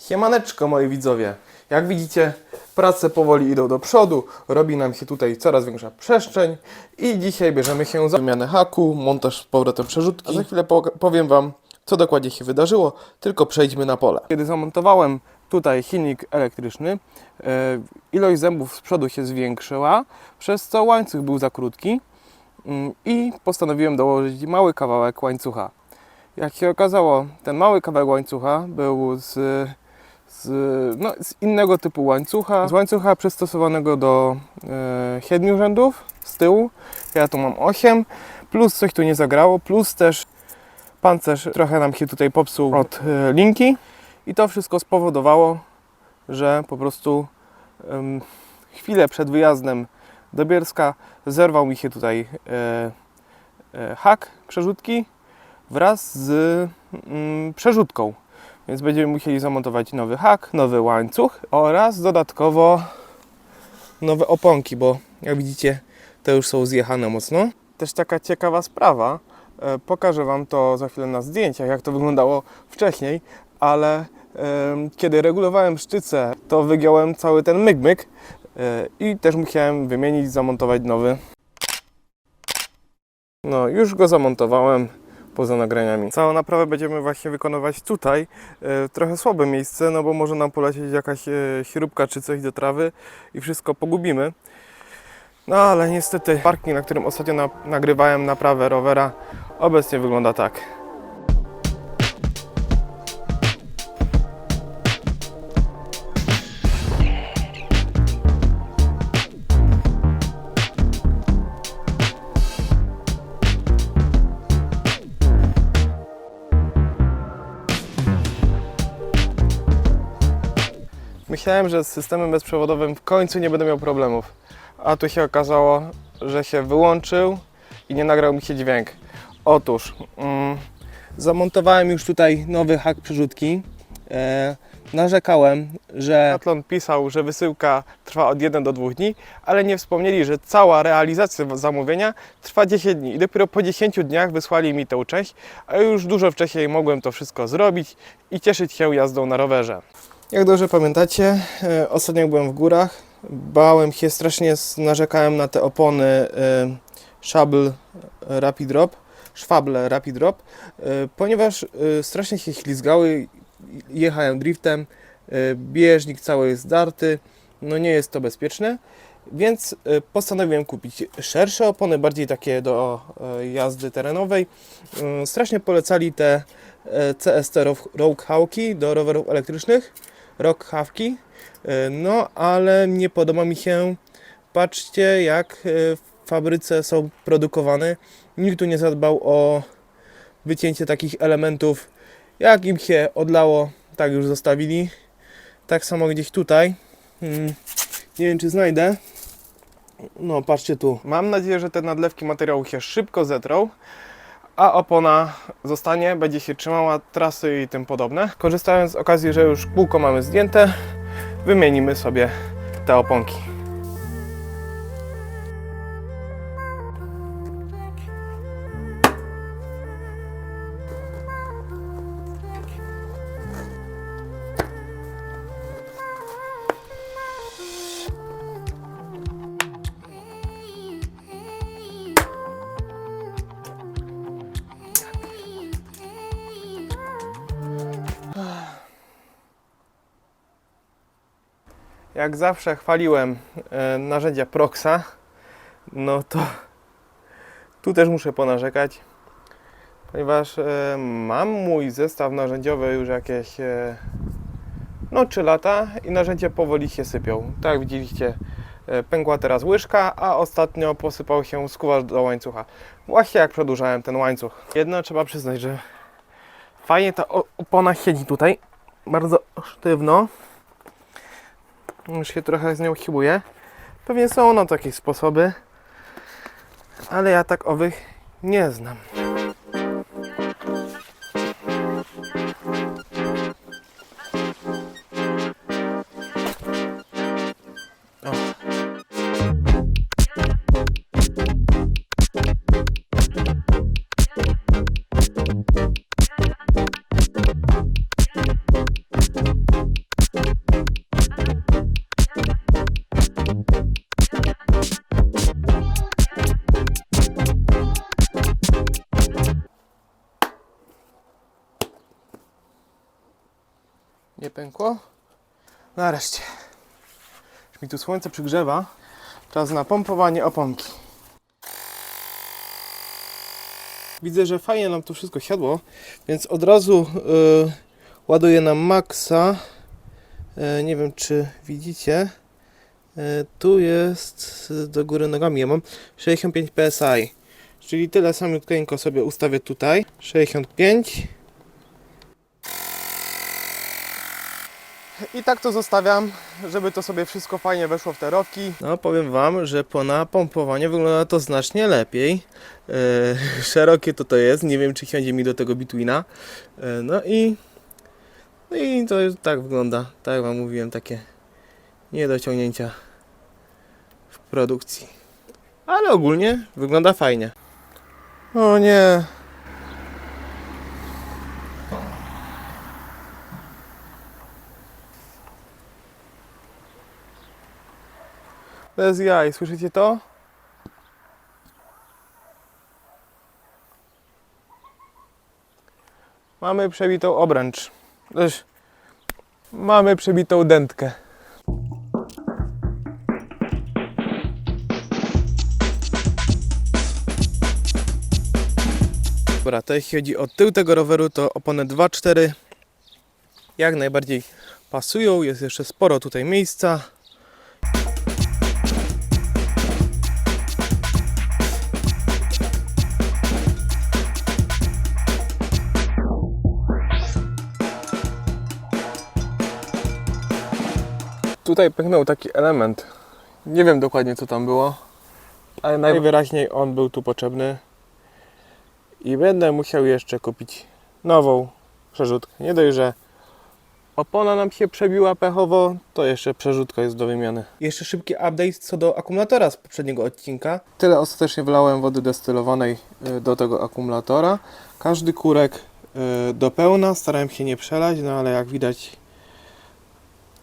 Siemaneczko moi widzowie. Jak widzicie, prace powoli idą do przodu, robi nam się tutaj coraz większa przestrzeń i dzisiaj bierzemy się za wymianę haku, montaż z powrotem przerzutki. A za chwilę po- powiem Wam, co dokładnie się wydarzyło, tylko przejdźmy na pole. Kiedy zamontowałem tutaj silnik elektryczny, e, ilość zębów z przodu się zwiększyła, przez co łańcuch był za krótki mm, i postanowiłem dołożyć mały kawałek łańcucha. Jak się okazało, ten mały kawałek łańcucha był z, z, no, z innego typu łańcucha, z łańcucha przystosowanego do e, siedmiu rzędów z tyłu. Ja tu mam 8, plus coś tu nie zagrało, plus też pancerz trochę nam się tutaj popsuł od e, linki i to wszystko spowodowało, że po prostu chwilę przed wyjazdem do Bielska zerwał mi się tutaj e, hak przerzutki wraz z mm, przerzutką. Więc będziemy musieli zamontować nowy hak, nowy łańcuch oraz dodatkowo nowe oponki, bo jak widzicie te już są zjechane mocno. Też taka ciekawa sprawa, e, pokażę Wam to za chwilę na zdjęciach, jak to wyglądało wcześniej, ale kiedy regulowałem sztyce, to wygiąłem cały ten myk-myk e, i też musiałem wymienić, zamontować nowy. No, już go zamontowałem poza nagraniami. Całą naprawę będziemy właśnie wykonywać tutaj. E, trochę słabe miejsce, no bo może nam polecieć jakaś e, śrubka czy coś do trawy i wszystko pogubimy. No ale niestety parking, na którym ostatnio na, nagrywałem naprawę rowera, obecnie wygląda tak. Myślałem, że z systemem bezprzewodowym w końcu nie będę miał problemów. A tu się okazało, że się wyłączył i nie nagrał mi się dźwięk. Otóż mm, zamontowałem już tutaj nowy hak przerzutki. E, narzekałem, że Atlon pisał, że wysyłka trwa od 1 do 2 dni, ale nie wspomnieli, że cała realizacja zamówienia trwa 10 dni i dopiero po 10 dniach wysłali mi tę część, a już dużo wcześniej mogłem to wszystko zrobić i cieszyć się jazdą na rowerze. Jak dobrze pamiętacie, e, ostatnio byłem w górach, bałem się strasznie, narzekałem na te opony e, Szable Rapid Drop, Szwable Rapid Drop, e, ponieważ strasznie się ślizgały, jechałem driftem, bieżnik cały jest zdarty, no nie jest to bezpieczne, więc postanowiłem kupić szersze opony, bardziej takie do jazdy terenowej. E, Strasznie polecali te CST Rogue Hawki do rowerów elektrycznych. Rock Hawki. E, No, ale nie podoba mi się. Patrzcie, jak e, w fabryce są produkowane. Nikt tu nie zadbał o wycięcie takich elementów. Jak im się odlało, tak już zostawili. Tak samo gdzieś tutaj. Hmm, Nie wiem, czy znajdę. No, patrzcie tu. Mam nadzieję, że te nadlewki materiału się szybko zetrą a opona zostanie, będzie się trzymała trasy i tym podobne. Korzystając z okazji, że już kółko mamy zdjęte, wymienimy sobie te oponki. Jak zawsze chwaliłem e, narzędzia Proxa, no to tu też muszę ponarzekać, ponieważ e, mam mój zestaw narzędziowy już jakieś e, no 3 lata i narzędzia powoli się sypią. Tak jak widzieliście, pękła teraz łyżka, a ostatnio posypał się skuwacz do łańcucha. Właśnie jak przedłużałem ten łańcuch. Jedno trzeba przyznać, że fajnie ta opona siedzi tutaj, bardzo sztywno. Już się trochę z nią chybuję. Pewnie są na takie sposoby, ale ja tak owych nie znam. Nie pękło? Nareszcie. Już mi tu słońce przygrzewa. Czas na pompowanie oponki. Widzę, że fajnie nam to wszystko siadło, więc od razu y, ładuję na maksa. Y, nie wiem, czy widzicie. Y, tu jest do góry nogami. Ja mam 65 psi. Czyli tyle samiutko sobie ustawię tutaj. 65. I tak to zostawiam, żeby to sobie wszystko fajnie weszło w te rowki. No powiem Wam, że po napompowaniu wygląda to znacznie lepiej. E, szerokie to to jest, nie wiem czy siądzie mi do tego bitwina. E, no i no i to tak wygląda, tak jak Wam mówiłem, takie niedociągnięcia w produkcji. Ale ogólnie wygląda fajnie. O nie. Bez jaj, słyszycie to? Mamy przebitą obręcz. Też mamy przebitą dętkę. Dobra, to jeśli chodzi o tył tego roweru, to opony 2.4 jak najbardziej pasują. Jest jeszcze sporo tutaj miejsca. Tutaj pęknął taki element. Nie wiem dokładnie co tam było, ale najwyraźniej on był tu potrzebny. I będę musiał jeszcze kupić nową przerzutkę. Nie dość, że opona nam się przebiła pechowo, to jeszcze przerzutka jest do wymiany. Jeszcze szybki update co do akumulatora z poprzedniego odcinka. Tyle ostatecznie wlałem wody destylowanej y, do tego akumulatora. Każdy kurek y, do pełna, starałem się nie przelać, no ale jak widać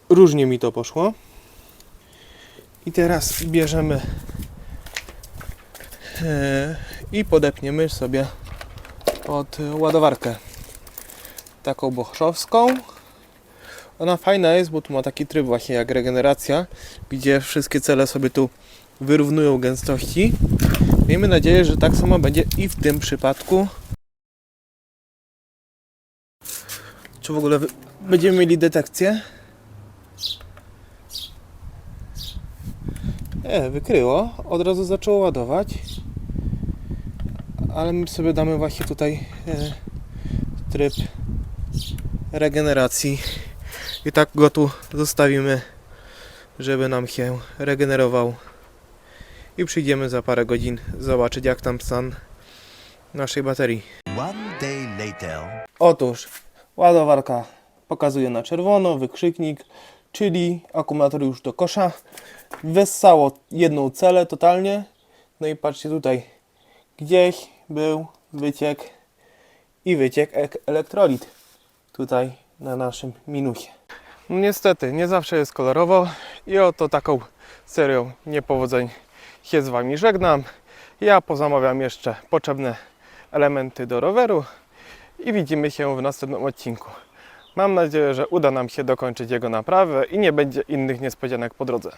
różnie mi to poszło. I teraz bierzemy e, i podepniemy sobie pod ładowarkę taką bochszowską. Ona fajna jest, bo tu ma taki tryb właśnie jak regeneracja, gdzie wszystkie cele sobie tu wyrównują gęstości. Miejmy nadzieję, że tak samo będzie i w tym przypadku. Czy w ogóle będziemy mieli detekcję? Nie, wykryło. Od razu zaczęło ładować. Ale my sobie damy właśnie tutaj e, tryb regeneracji. I tak go tu zostawimy, żeby nam się regenerował. I przyjdziemy za parę godzin zobaczyć jak tam stan naszej baterii. One day later. Otóż ładowarka pokazuje na czerwono, wykrzyknik, czyli akumulator już do kosza. Wessało jedną celę totalnie. No i patrzcie tutaj, gdzieś był wyciek i wyciek ek- elektrolit tutaj na naszym minusie. Niestety, nie zawsze jest kolorowo i oto taką serią niepowodzeń się z Wami żegnam. Ja pozamawiam jeszcze potrzebne elementy do roweru i widzimy się w następnym odcinku. Mam nadzieję, że uda nam się dokończyć jego naprawę i nie będzie innych niespodzianek po drodze.